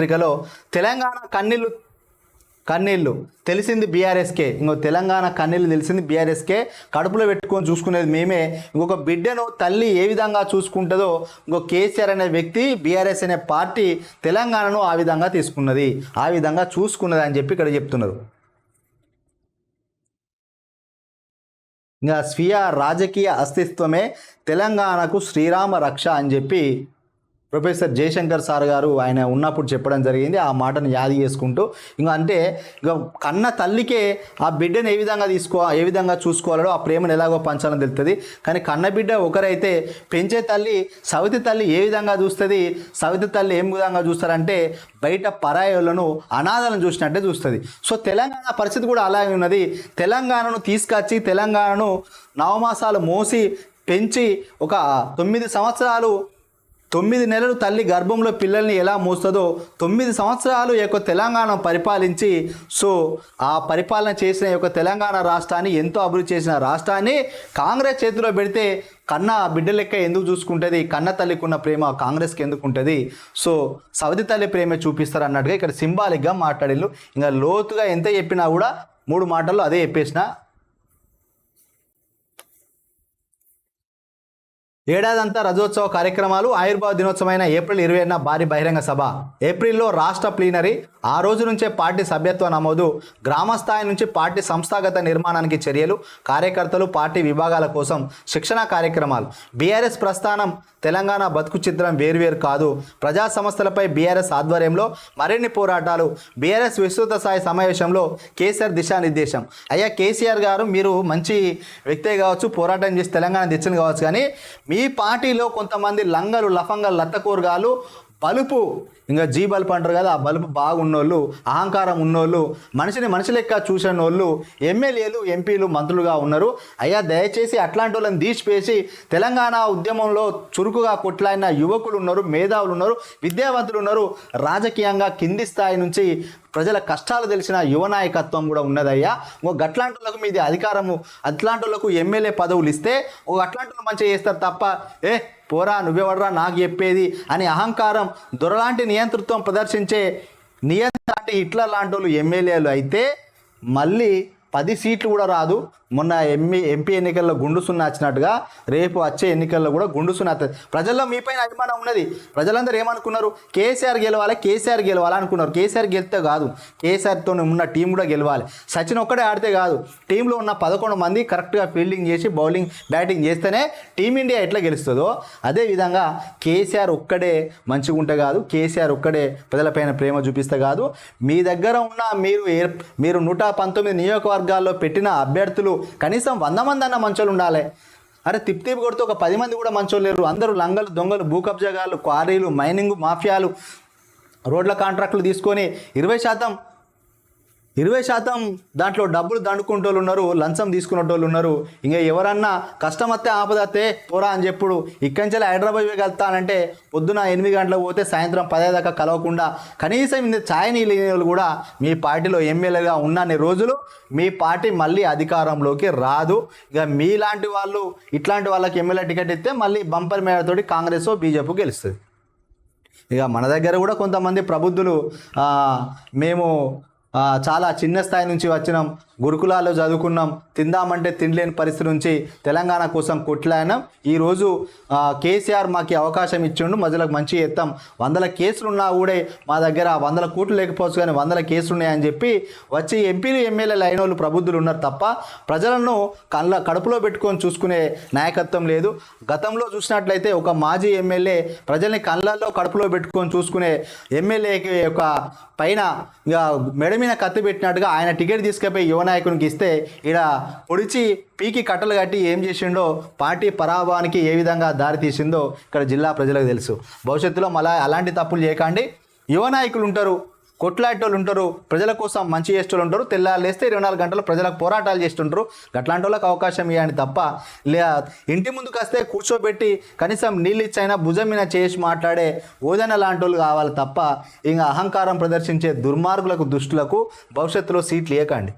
పత్రికలో తెలంగాణ కన్నీళ్ళు కన్నీళ్ళు తెలిసింది బీఆర్ఎస్కే. ఇంకో తెలంగాణ కన్నీళ్ళు తెలిసింది బీఆర్ఎస్కే. కడుపులో పెట్టుకొని చూసుకునేది మేమే. ఇంకొక బిడ్డను తల్లి ఏ విధంగా చూసుకుంటుందో ఇంకో కేసీఆర్ అనే వ్యక్తి బీఆర్ఎస్ అనే పార్టీ తెలంగాణను ఆ విధంగా తీసుకున్నది. ఆ విధంగా చూసుకున్నది అని చెప్పి ఇక్కడ చెప్తున్నారు. ఇంకా స్వీయ రాజకీయ అస్తిత్వమే తెలంగాణకు శ్రీరామ రక్ష అని చెప్పి ప్రొఫెసర్ జయశంకర్ సార్ గారు ఆయన ఉన్నప్పుడు చెప్పడం జరిగింది ఆ మాటను యాది చేసుకుంటూ ఇంకా అంటే ఇక కన్న తల్లికే ఆ బిడ్డను ఏ విధంగా తీసుకో ఏ విధంగా చూసుకోవాలో ఆ ప్రేమను ఎలాగో పంచాలని తెలుస్తుంది కానీ కన్న బిడ్డ ఒకరైతే పెంచే తల్లి సవితి తల్లి ఏ విధంగా చూస్తుంది సవితి తల్లి ఏం విధంగా చూస్తారంటే బయట పరాయులను అనాథలను చూసినట్టే చూస్తుంది. సో తెలంగాణ పరిస్థితి కూడా అలాగే ఉన్నది. తెలంగాణను తీసుకొచ్చి తెలంగాణను నవమాసాలు మోసి పెంచి ఒక తొమ్మిది సంవత్సరాలు తొమ్మిది నెలలు తల్లి గర్భంలో పిల్లల్ని ఎలా మోస్తుందో తొమ్మిది సంవత్సరాలు యొక్క తెలంగాణ పరిపాలించి సో ఆ పరిపాలన చేసిన యొక్క తెలంగాణ రాష్ట్రాన్ని ఎంతో అభివృద్ధి చేసిన రాష్ట్రాన్ని కాంగ్రెస్ చేతిలో పెడితే కన్న బిడ్డ లెక్క ఎందుకు చూసుకుంటుంది? కన్న తల్లికి ఉన్న ప్రేమ కాంగ్రెస్కి ఎందుకు ఉంటుంది? సో సవతి తల్లి ప్రేమ చూపిస్తారు అన్నట్టుగా ఇక్కడ సింబాలిక్గా మాట్లాడిల్లు ఇంకా లోతుగా ఎంత చెప్పినా కూడా మూడు మాటల్లో అదే చెప్పేసిన ఏడాదంతా రజోత్సవ కార్యక్రమాలు ఆయుర్వేద దినోత్సవమైన ఏప్రిల్ ఇరవై ఏడున భారీ బహిరంగ సభ. ఏప్రిల్లో రాష్ట్ర ప్లీనరీ ఆ రోజు నుంచే పార్టీ సభ్యత్వ నమోదు గ్రామ స్థాయి నుంచి పార్టీ సంస్థాగత నిర్మాణానికి చర్యలు కార్యకర్తలు పార్టీ విభాగాల కోసం శిక్షణ కార్యక్రమాలు. బీఆర్ఎస్ ప్రస్థానం తెలంగాణ బతుకు చిత్రం వేరువేరు కాదు. ప్రజా సంస్థలపై బీఆర్ఎస్ ఆధ్వర్యంలో మరిన్ని పోరాటాలు. బీఆర్ఎస్ విస్తృత స్థాయి సమావేశంలో కేసీఆర్ దిశానిర్దేశం. అయ్యా కేసీఆర్ గారు మీరు మంచి వ్యక్తే కావచ్చు పోరాటం చేసి తెలంగాణ తెచ్చింది కావచ్చు కానీ మీ ఈ పార్టీలో కొంతమంది లంగలు లఫంగలు లత్తకూరగాలు బలుపు. ఇంకా జీ బల్బు అంటారు కదా ఆ బల్బు బాగున్నోళ్ళు అహంకారం ఉన్నోళ్ళు మనిషిని మనిషి లెక్క చూసిన వాళ్ళు ఎమ్మెల్యేలు ఎంపీలు మంత్రులుగా ఉన్నారు. అయ్యా దయచేసి అట్లాంటి వాళ్ళని తీసిపేసి తెలంగాణ ఉద్యమంలో చురుకుగా కొట్లాడిన యువకులు ఉన్నారు మేధావులు ఉన్నారు విద్యావంతులు ఉన్నారు. రాజకీయంగా కింది స్థాయి నుంచి ప్రజల కష్టాలు తెలిసిన యువ నాయకత్వం కూడా ఉన్నదయ్యా. ఒక గట్లాంటులకు మీది అధికారము అట్లాంటి ఎమ్మెల్యే పదవులు ఇస్తే ఒక అట్లాంటి మంచిగా చేస్తారు తప్ప ఏ పోరా నువ్వెవడరా నాకు చెప్పేది అని అహంకారం దొరలాంటి నియంతృత్వం ప్రదర్శించే నియంత్రణ అంటే హిట్లర్ లాంటి వాళ్ళు ఎమ్మెల్యేలు అయితే మళ్ళీ పది సీట్లు కూడా రాదు. మొన్న ఎంపీ ఎంపీ ఎన్నికల్లో గుండు సున్నా వచ్చినట్టుగా రేపు వచ్చే ఎన్నికల్లో కూడా గుండు సున్నా వస్తుంది ప్రజల్లో మీపైన అభిమానం ఉన్నది. ప్రజలందరూ ఏమనుకున్నారు? కేసీఆర్ గెలవాలి? కేసీఆర్ గెలవాలి అనుకున్నారు. కేసీఆర్ గెలిస్తే కాదు. కేసీఆర్తో ఉన్న టీం కూడా గెలవాలి. సచిన్ ఒక్కడే ఆడితే కాదు. టీంలో ఉన్న పదకొండు మంది కరెక్ట్గా ఫీల్డింగ్ చేసి బౌలింగ్ బ్యాటింగ్ చేస్తేనే టీమిండియా ఎట్లా గెలుస్తుందో అదేవిధంగా కేసీఆర్ ఒక్కడే మంచిగా ఉంటే కాదు. కేసీఆర్ ఒక్కడే ప్రజలపైన ప్రేమ చూపిస్తే కాదు. మీ దగ్గర ఉన్న మీరు ఏర్- మీరు నూట పంతొమ్మిది నియోజకవర్గాల్లో పెట్టిన అభ్యర్థులు కనీసం వంద మంది అన్న మంచోళ్ళు ఉండాలి. అరే తిప్పి తిప్పి కొడితే ఒక పది మంది కూడా మంచోళ్ళు లేరు. అందరూ లంగలు దొంగలు భూ కబ్జాగాలు క్వారీలు మైనింగ్ మాఫియాలు రోడ్ల కాంట్రాక్టులు తీసుకొని ఇరవై శాతం ఇరవై శాతం దాంట్లో డబ్బులు దండుకుంటోళ్ళు ఉన్నారు లంచం తీసుకునేటోళ్ళు ఉన్నారు. ఇంకా ఎవరన్నా కష్టమత్తే ఆపదత్తే పోరా అని చెప్పుడు ఇక్కడి నుంచి హైదరాబాద్ వెళ్తానంటే పొద్దున ఎనిమిది గంటలకు పోతే సాయంత్రం పదే దాకా కలవకుండా కనీసం ఇంత ఛాయనీ లేని వాళ్ళు కూడా మీ పార్టీలో ఎమ్మెల్యేగా ఉన్నన్ని రోజులు మీ పార్టీ మళ్ళీ అధికారంలోకి రాదు. ఇక మీలాంటి వాళ్ళు ఇట్లాంటి వాళ్ళకి ఎమ్మెల్యే టికెట్ ఇస్తే మళ్ళీ బంపర్ మేడతోటి కాంగ్రెస్ బీజేపీ గెలుస్తుంది. ఇక మన దగ్గర కూడా కొంతమంది ప్రబుద్ధులు మేము చాలా చిన్న స్థాయి నుంచి వచ్చినాం. గురుకులాల్లో చదువుకున్నాం తిందామంటే తినలేని పరిస్థితి నుంచి తెలంగాణ కోసం కొట్లాడినాం. ఈరోజు కేసీఆర్ మాకు అవకాశం ఇచ్చిండు మధ్యలోకి మంచి ఎత్తాం. వందల కేసులున్నా కూడా మా దగ్గర వందల కోట్లు లేకపోవచ్చు కానీ వందల కేసులు ఉన్నాయని చెప్పి వచ్చి ఎంపీలు ఎమ్మెల్యేలు అయిన వాళ్ళు ప్రబుద్ధులు ఉన్నారు తప్ప ప్రజలను కళ్ళ కడుపులో పెట్టుకొని చూసుకునే నాయకత్వం లేదు. గతంలో చూసినట్లయితే ఒక మాజీ ఎమ్మెల్యే ప్రజల్ని కళ్ళల్లో కడుపులో పెట్టుకొని చూసుకునే ఎమ్మెల్యేకి యొక్క పైన ఇక మెడ మీద కత్తి పెట్టినట్టుగా ఆయన టికెట్ తీసుకుపోయి యువన నాయకునికి ఇస్తే ఈడ పొడిచి పీకి కట్టలు కట్టి ఏం చేసిండో పార్టీ పరాభవానికి ఏ విధంగా దారి తీసిందో ఇక్కడ జిల్లా ప్రజలకు తెలుసు. భవిష్యత్తులో మళ్ళా అలాంటి తప్పులు చేయకండి. యువ నాయకులు ఉంటారు కొట్లాటోళ్ళు ఉంటారు ప్రజల కోసం మంచి చేసేటోళ్ళు ఉంటారు తెల్లారులేస్తే ఇరవై నాలుగు గంటలు ప్రజలకు పోరాటాలు చేస్తుంటారు. అట్లాంటి వాళ్ళకి అవకాశం ఇవ్వండి తప్ప లే ఇంటి ముందుకు వస్తే కూర్చోబెట్టి కనీసం నీళ్ళు ఇచ్చైనా భుజం మీద చేసి మాట్లాడే ఓదన లాంటి వాళ్ళు కావాలి తప్ప ఇంకా అహంకారం ప్రదర్శించే దుర్మార్గులకు దుష్టులకు భవిష్యత్తులో సీట్లు ఇవ్వకండి